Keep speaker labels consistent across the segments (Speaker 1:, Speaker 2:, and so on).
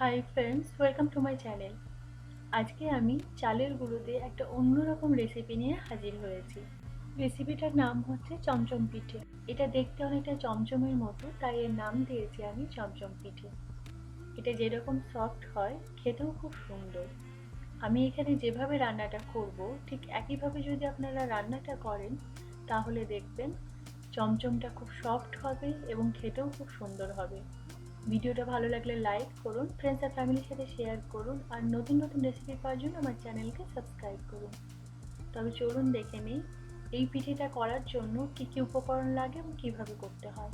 Speaker 1: Hi friends welcome to my channel আজকে আমি চালের গুঁড়ো দিয়ে একটা অন্যরকম রেসিপি নিয়ে হাজির হয়েছি। রেসিপিটার নাম হচ্ছে চমচম পিঠে। এটা দেখতে অনেকটা চমচমের মতো, তাই এর নাম দিয়েছি আমি চমচম পিঠে। এটা যেরকম সফট হয়, খেতেও খুব সুন্দর। আমি এখানে যেভাবে রান্নাটা করব, ঠিক একইভাবে যদি আপনারা রান্নাটা করেন, তাহলে দেখবেন চমচমটা খুব সফট হবে এবং খেতেও খুব সুন্দর হবে। ভিডিওটা ভালো লাগলে লাইক করুন ফ্রেন্ডস আর ফ্যামিলির সাথে শেয়ার করুন, আর নতুন নতুন রেসিপি পাওয়ার জন্য আমার চ্যানেলকে সাবস্ক্রাইব করুন। তবে চলুন দেখে নিই, এই পিঠেটা করার জন্য কী কী উপকরণ লাগে এবং কীভাবে করতে হয়।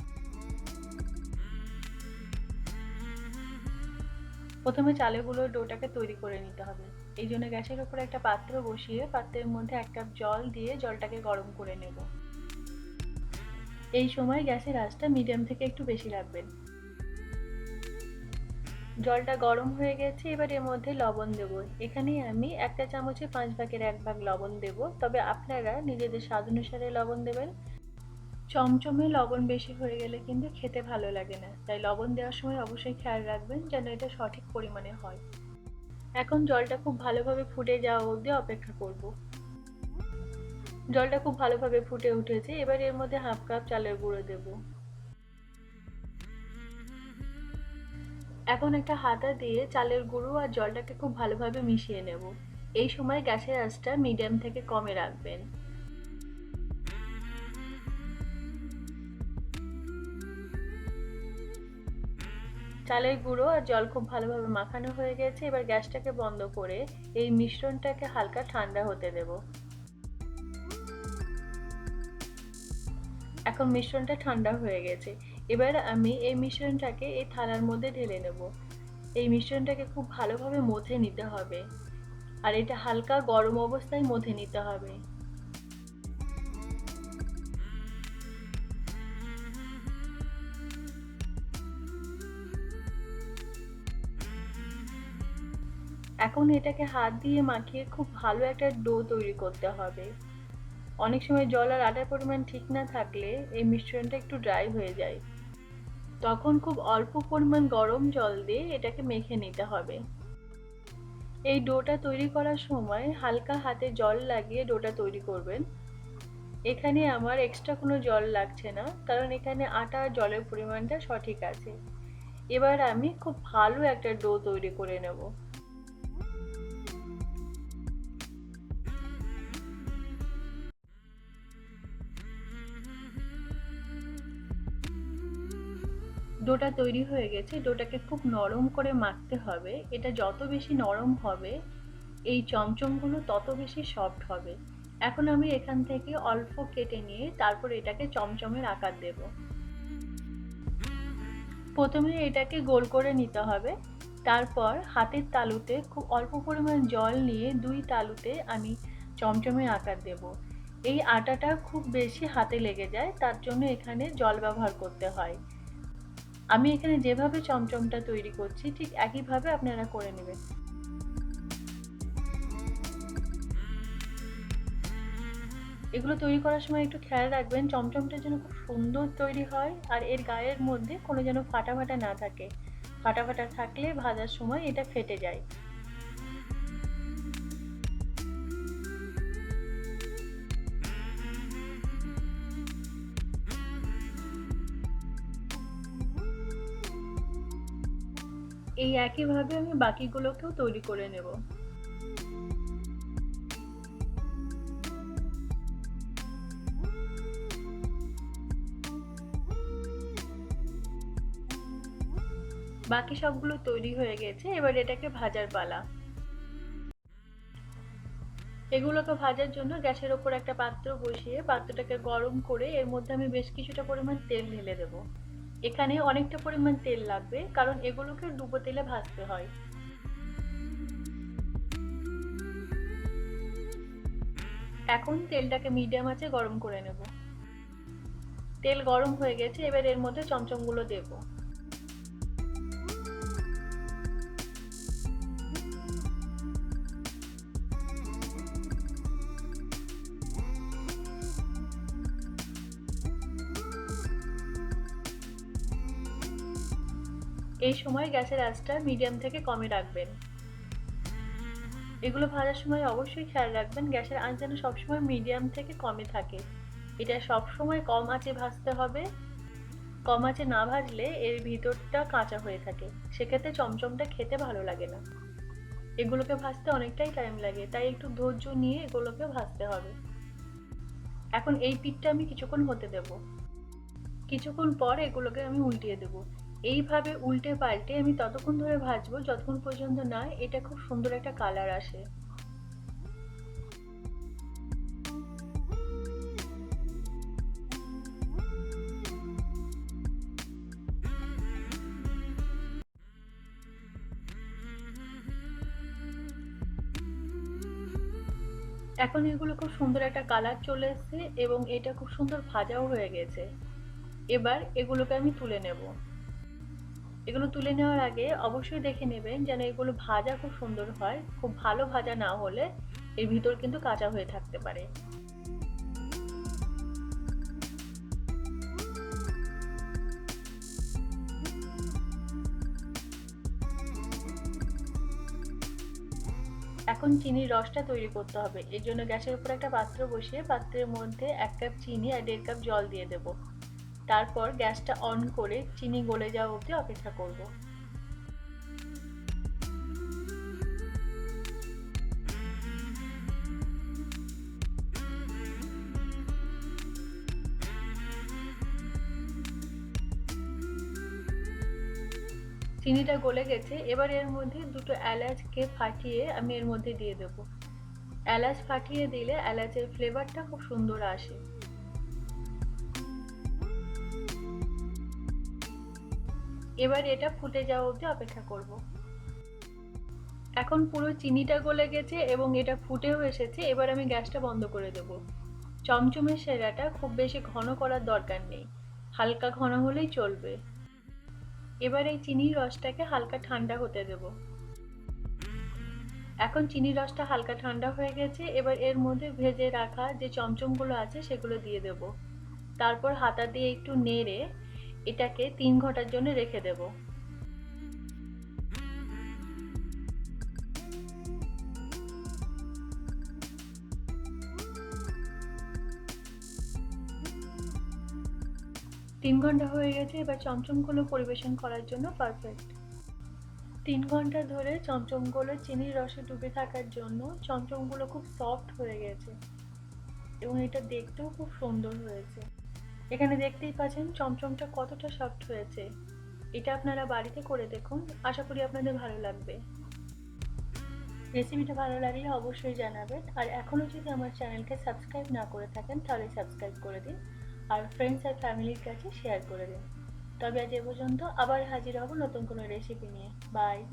Speaker 1: প্রথমে চালেগুলোর ডোটাকে তৈরি করে নিতে হবে। এই জন্য গ্যাসের ওপরে একটা পাত্র বসিয়ে পাত্রের মধ্যে এক কাপ জল দিয়ে জলটাকে গরম করে নেব। এই সময় গ্যাসের আঁচটা মিডিয়াম থেকে একটু বেশি রাখবেন। জলটা গরম হয়ে গেছে, এবার এর মধ্যে লবণ দেব। এখানে আমি একটা চামচে পাঁচ ভাগের এক ভাগ লবণ দেব। তবে আপনারা নিজেদের স্বাদ অনুসারে লবণ দেবেন। চমচমে লবণ বেশি হয়ে গেলে কিন্তু খেতে ভালো লাগে না। তাই লবণ দেওয়ার সময় অবশ্যই খেয়াল রাখবেন যেন এটা সঠিক পরিমাণে হয়। এখন জলটা খুব ভালোভাবে ফুটে যাওয়া অবধি অপেক্ষা করব। জলটা খুব ভালোভাবে ফুটে উঠেছে। এবার এর মধ্যে হাফ কাপ চালের গুঁড়ো দেবো। এখন একটা হাতা দিয়ে চালের গুঁড়ো আর জলটাকে খুব ভালোভাবে মিশিয়ে নেব। এই সময় গ্যাসের আঁচটা মিডিয়াম থেকে কমে রাখবেন। চালের গুঁড়ো আর জল খুব ভালোভাবে মাখানো হয়ে গেছে। এবার গ্যাসটাকে বন্ধ করে এই মিশ্রণটাকে হালকা ঠান্ডা হতে দেব। এখন মিশ্রণটা ঠান্ডা হয়ে গেছে। এবার আমি এই মিশ্রণটাকে এই থালার মধ্যে ঢেলে নেব। এই মিশ্রণটাকে খুব ভালোভাবে মথে নিতে হবে। আর এটা হালকা গরম অবস্থায় মথে নিতে হবে। এখন এটাকে হাত দিয়ে মাখিয়ে খুব ভালো একটা ডো তৈরি করতে হবে। অনেক সময় জল আর আটার পরিমাণ ঠিক না থাকলে এই মিশ্রণটা একটু ড্রাই হয়ে যায়। তখন খুব অল্প পরিমাণ গরম জল দিয়ে এটাকে মেখে নিতে হবে। এই ডোটা তৈরি করার সময় হালকা হাতে জল লাগিয়ে ডোটা তৈরি করবেন। এখানে আমার এক্সট্রা কোনো জল লাগছে না, কারণ এখানে আটা জলের পরিমাণটা সঠিক আছে। এবার আমি খুব ভালো একটা ডো তৈরি করে নেব। ডোটা তৈরি হয়ে গেছে, ডোটাকে খুব নরম করে মাখতে হবে। এটা যত বেশি নরম হবে, এই চমচমগুলো তত বেশি সফট হবে। এখন আমি এখান থেকে অল্প কেটে নিয়ে তারপর এটাকে চমচমের আকার দেব। প্রথমে এটাকে গোল করে নিতে হবে। তারপর হাতের তালুতে খুব অল্প পরিমাণ জল নিয়ে দুই তালুতে আমি চমচমের আকার দেব। এই আটাটা খুব বেশি হাতে লেগে যায়, তার জন্য এখানে জল ব্যবহার করতে হয়। আমি এখানে যেভাবে চমচমটা তৈরি করছি, ঠিক একইভাবে আপনারা করে নেবেন। এগুলো তৈরি করার সময় একটু খেয়াল রাখবেন, চমচমটা যেন খুব সুন্দর তৈরি হয় আর এর গায়ের মধ্যে কোনো যেন ফাটা ফাটা না থাকে। ফাটা ফাটা থাকলে ভাজার সময় এটা ফেটে যায়। এই একইভাবে আমি বাকিগুলোকেও তৈরি করে নেব। বাকি সবগুলো তৈরি হয়ে গেছে, এবার এটাকে ভাজার পালা। এগুলোকে ভাজার জন্য গ্যাসের ওপর একটা পাত্র বসিয়ে পাত্রটাকে গরম করে এর মধ্যে আমি বেশ কিছুটা পরিমাণ তেল ঢেলে দেবো। এখানে অনেকটা পরিমাণ তেল লাগবে, কারণ এগুলোকে ডুবো তেলে ভাজতে হয়। এখন তেলটাকে মিডিয়াম আছে গরম করে নেব। তেল গরম হয়ে গেছে, এবার এর মধ্যে চমচমগুলো দেবো। এই সময় গ্যাসের আঁচটা মিডিয়াম থেকে কমে রাখবেন। এগুলো ভাজার সময় অবশ্যই খেয়াল রাখবেন, গ্যাসের আঁচ যেন সবসময় মিডিয়াম থেকে কমে থাকে। এটা সবসময় কম আঁচে ভাজতে হবে। কম আঁচে না ভাজলে এর ভিতরটা কাঁচা হয়ে থাকে। সেক্ষেত্রে চমচমটা খেতে ভালো লাগে না। এগুলোকে ভাজতে অনেকটাই টাইম লাগে, তাই একটু ধৈর্য নিয়ে এগুলোকে ভাজতে হবে। এখন এই পিঠটা আমি কিছুক্ষণ হতে দেব। কিছুক্ষণ পর এগুলোকে আমি উল্টিয়ে দেব। এইভাবে উল্টে পাল্টে আমি ততক্ষণ ধরে ভাজবো, যতক্ষণ পর্যন্ত না এটা খুব সুন্দর একটা কালার আসে। এখন এগুলো খুব সুন্দর একটা কালার চলে এসেছে এবং এটা খুব সুন্দর ভাজাও হয়ে গেছে। এবার এগুলোকে আমি তুলে নেব। এগুলো তুলে নেওয়ার আগে অবশ্যই দেখে নেবেন যেন এগুলো ভাজা খুব সুন্দর হয়। খুব ভালো ভাজা না হলে এর ভিতর কিন্তু কাঁচা হয়ে থাকতে পারে। এখন চিনির রসটা তৈরি করতে হবে। এর জন্য গ্যাসের উপর একটা পাত্র বসিয়ে পাত্রের মধ্যে এক কাপ চিনি আর দেড় কাপ জল দিয়ে দেব। তারপর গ্যাসটা অন করে চিনি গলে যাওয়া অবধি অপেক্ষা করব। চিনিটা গলে গেছে, এবার এর মধ্যে দুটো এলাচকে ফাটিয়ে আমি এর মধ্যে দিয়ে দেবো। এলাচ ফাটিয়ে দিলে এলাচের ফ্লেভারটা খুব সুন্দর আসে। এবার এটা ফুটে যাওয়া অবধি অপেক্ষা করব। এখন পুরো চিনিটা গলে গেছে এবং এটা ফুটেও এসেছে, এবার আমি গ্যাসটা বন্ধ করে দেব। চমচমের সেরাটা খুব বেশি ঘন করার দরকার নেই, হালকা ঘন হলেই চলবে। এবার এই চিনির রসটাকে হালকা ঠান্ডা হতে দেব। এখন চিনির রসটা হালকা ঠান্ডা হয়ে গেছে, এবার এর মধ্যে ভেজে রাখা যে চমচমগুলো আছে সেগুলো দিয়ে দেব। তারপর হাতা দিয়ে একটু নেড়ে এটাকে তিন ঘণ্টার জন্য রেখে দেব। তিন ঘণ্টা হয়ে গেছে, এবার চমচমগুলো পরিবেশন করার জন্য পারফেক্ট তিন ঘণ্টা ধরে চমচমগুলো চিনির রসে ডুবে থাকার জন্য চমচমগুলো খুব সফট হয়ে গেছে এবং এটা দেখতেও খুব সুন্দর হয়েছে। এখানে দেখতেই পাচ্ছেন চমচমটা কতটা সফট হয়েছে। এটা আপনারা বাড়িতে করে দেখুন, আশা করি আপনাদের ভালো লাগবে। রেসিপিটা ভালো লাগলে অবশ্যই জানাবেন। আর এখনও যদি আমার চ্যানেলকে সাবস্ক্রাইব না করে থাকেন, তাহলে সাবস্ক্রাইব করে দিন। আর ফ্রেন্ডস আর ফ্যামিলির কাছে শেয়ার করে দিন। তবে আজ এ পর্যন্ত আবার হাজির হব নতুন কোনো রেসিপি নিয়ে। বাই